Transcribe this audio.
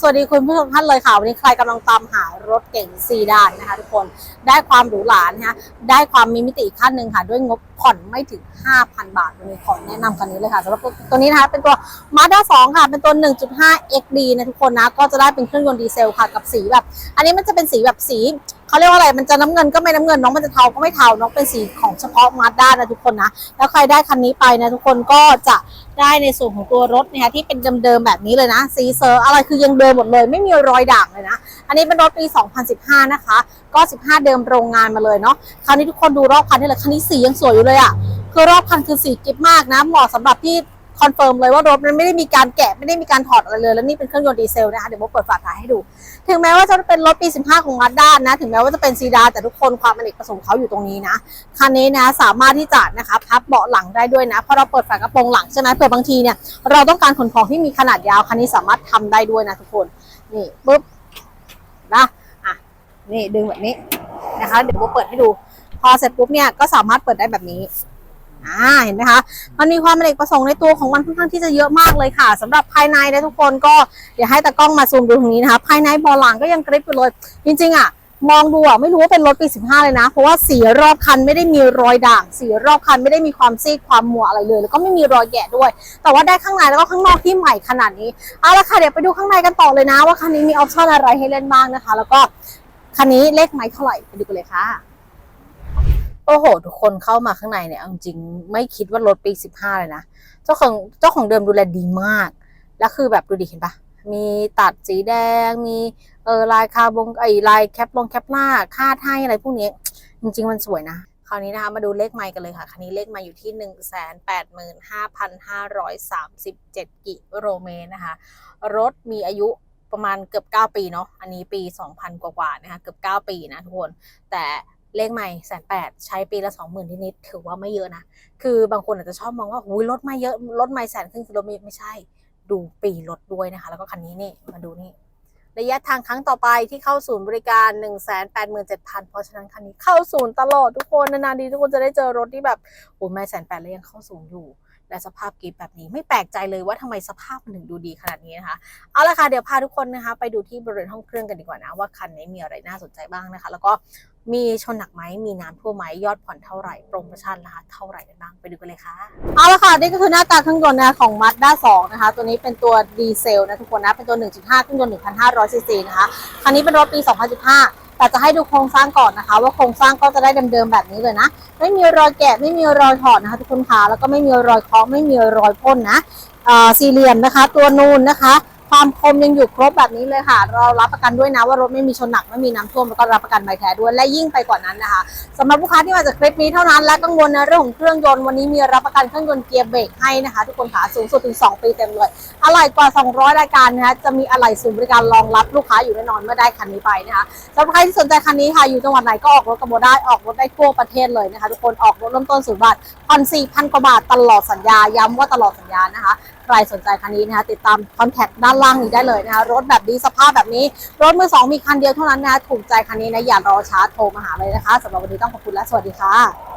สวัสดีคุณผู้ชมท่านเลยค่ะ วันนี้ใครกำลังตามหารถเก่งซีดานนะคะทุกคนได้ความหรูหรานะคะได้ความมีมิติอีกขั้นหนึ่งค่ะ ด้วยงบผ่อนไม่ถึง 5,000 บาทวันนี้ขอแนะนำคันนี้เลยค่ะสำหรับตัวนี้นะคะเป็นตัว Mazda 2 ค่ะเป็นตัว 1.5 XD นะทุกคนนะก็จะได้เป็นเครื่องยนต์ดีเซลค่ะกับสีแบบ อันนี้มันจะเป็นสีแบบสี เขาเรียกว่าอะไรมันจะน้ำเงินก็ไม่น้ำเงินน้องมันจะเทาก็ไม่เทาน้องเป็นสีของเฉพาะ Mazda นะทุกคนนะแล้วใครได้คันนี้ไปนะทุกคนก็จะได้ในส่วนของตัวรถนะคะที่เป็นเดิมๆแบบนี้เลยนะ สีเซอร์อะไรคือยังเดิมหมดเลย ไม่มีรอยด่างเลยนะ อันนี้เป็นรถปี 2015 นะคะ ก็ 15 เดิมโรงงานมาเลยเนาะคราวนี้ทุกคนดูรอบคันนี่เลยคันนี้สียังสวยอยู่เลยอะ่ะคือรอบคันคือสีกิ๊บมากนะเหมาะสำหรับที่ คอนเฟิร์มเลยว่ารถมันไม่ได้มีการแกะไม่ได้มีการถอดอะไรเลย แล้วนี่เป็นเครื่องยนต์ดีเซลนะคะเดี๋ยวโมเปิดฝาท้ายให้ดู ถึงแม้ว่าจะเป็นรถปี 15 ของมาด้านนะ ถึงแม้ว่าจะเป็นซีดานแต่ทุกคนความอเนกประสงค์เขาอยู่ตรงนี้นะคันนี้นะสามารถที่จะนะคะพับเบาะหลังได้ด้วยนะเพราะเราเปิดฝากระโปรงหลังใช่ไหมเผื่อบางทีเนี่ยเราต้องการขนของที่มีขนาดยาวคันนี้สามารถทำได้ด้วยนะทุกคนนี่ปุ๊บนะอะนี่ดึงแบบนี้นะคะ เดี๋ยวโมเปิดให้ดู พอเสร็จปุ๊บเนี่ยก็สามารถเปิดได้แบบนี้ อ่าเห็นไหมคะ มันมีความเป็นเอกประสงค์ในตัวของมันค่อนข้างที่จะเยอะมากเลยค่ะสำหรับภายในนะทุกคนก็เดี๋ยวให้ตากล้องมาซูมดูตรงนี้นะคะ ภายในบอหลังก็ยังกริบอยู่เลย จริงๆอะมองดูอะไม่รู้ว่าเป็นรถปี 15 เลยนะ เพราะว่าสีรอบคันไม่ได้มีรอยด่างสีรอบคันไม่ได้มีความซีดความมัวอะไรเลย แล้วก็ไม่มีรอยแกะด้วย แต่ว่าได้ข้างในแล้วก็ข้างนอกที่ใหม่ขนาดนี้เอาละค่ะเดี๋ยวไปดูข้างในกันต่อเลยนะ ว่าคันนี้มีออปชั่นอะไรให้เล่นบ้างนะคะ แล้วก็คันนี้เลขไม้เท่าไหร่ไปดูกันเลยค่ะ โอ้โห ทุกคนเข้ามาข้างในเนี่ยเอาจริงไม่คิดว่ารถปี15เลยนะ เจ้าของเจ้าของเดิมดูแลดีมาก แล้วคือแบบดูดิเห็นปะมีตัดสีแดง มีเออลายคาบงไอลายแคปลงแคปหน้าคาดให้อะไรพวกนี้ จริง ๆ มันสวยนะคราวนี้นะคะมาดูเลขไมค์กันเลยค่ะ คันนี้เลขไมค์อยู่ที่ 1 8 5 5 3 7 กิโลเมตรนะคะ รถมีอายุประมาณเกือบ 9 ปีเนาะ อันนี้ปี 2000 กว่าๆนะคะ เกือบ 9 ปีนะทุกคน แต่ เลขใหม่แสนแปดใช้ปีละสองหมื่นนิดๆถือว่าไม่เยอะนะ คือบางคนอาจจะชอบมองว่าหุยรถไม่เยอะรถไม่แสนครึ่งกิโลเมตรไม่ใช่ ดูปีรถด้วยนะคะ แล้วก็คันนี้นี่มาดูนี่ระยะทางครั้งต่อไปที่เข้าศูนย์บริการ 1 8 7 0 0 0 เพราะฉะนั้นคันนี้เข้าศูนย์ตลอดทุกคนนานๆดีทุกคนจะได้เจอรถที่แบบโอ้ยไม่แสนแปดแล้วยังเข้าศูนย์อยู่และสภาพกริฟแบบนี้ไม่แปลกใจเลยว่าทำไมสภาพมันถึงดูดีขนาดนี้นะคะ เอาละค่ะ เดี๋ยวพาทุกคนนะคะ ไปดูที่บริเวณห้องเครื่องกันดีกว่านะ ว่าคันนี้มีอะไรน่าสนใจบ้างนะคะ แล้วก็ มีชนหนักไหมมีน้ำท่วมไหมยอดผ่อนเท่าไหร่โปรโมชั่นนะคะเท่าไหร่กันบ้างไปดูกันเลยค่ะเอาละค่ะนี่ก็คือหน้าตาเครื่องยนต์นะของ Mazda 2นะคะ ตัวนี้เป็นตัวดีเซลนะทุกคนนะเป็นตัว 1.5เครื่องยนต์1,500ซีซีนะคะคันนี้เป็นรถปี 2015แต่จะให้ดูโครงสร้างก่อนนะคะ ว่าโครงสร้างก็จะได้เดิมๆแบบนี้เลยนะ ไม่มีรอยแกะไม่มีรอยถอดนะคะทุกคนคะแล้วก็ไม่มีรอยเคาะไม่มีรอยพ่นนะอ่าสี่เหลี่ยมนะคะ ตัวนูนนะคะ ความคมยังอยู่ครบแบบนี้เลยค่ะ เรารับประกันด้วยนะว่ารถไม่มีชนหนักไม่มีน้ำท่วมแล้วก็รับประกันใบแท้ด้วยและยิ่งไปกว่านั้นนะคะสำหรับลูกค้าที่มาจากคลิปนี้เท่านั้นและกังวลในเรื่องของเครื่องยนต์วันนี้มีรับประกันเครื่องยนต์เกียร์เบรกให้นะคะ ทุกคนค่ะสูงสุดถึง 2 ปีเต็มเลยอะไหล่กว่า 200 รายการนะคะจะมีอะไหล่ศูนย์บริการรองรับลูกค้าอยู่แน่นอนเมื่อได้คันนี้ไปนะคะสำหรับใครที่สนใจคันนี้ค่ะอยู่จังหวัดไหนก็ออกรถกับโมได้ออกรถได้ทั่วประเทศเลยนะคะ ทุกคนออกรถเริ่มต้นศูนย์บาทผ่อน4,000กว่าบาทตลอดสัญญาย้ำว่าตลอดสัญญานะคะใครสนใจคันนี้นะคะติดตามคอนแทคด้านล่างนี้ได้เลยนะคะรถแบบนี้สภาพแบบนี้ รถมือสองมีคันเดียวเท่านั้นนะคะถูกใจคันนี้นะอย่ารอช้าโทรมาหาเลยนะคะสำหรับวันนี้ต้องขอบคุณและสวัสดีค่ะ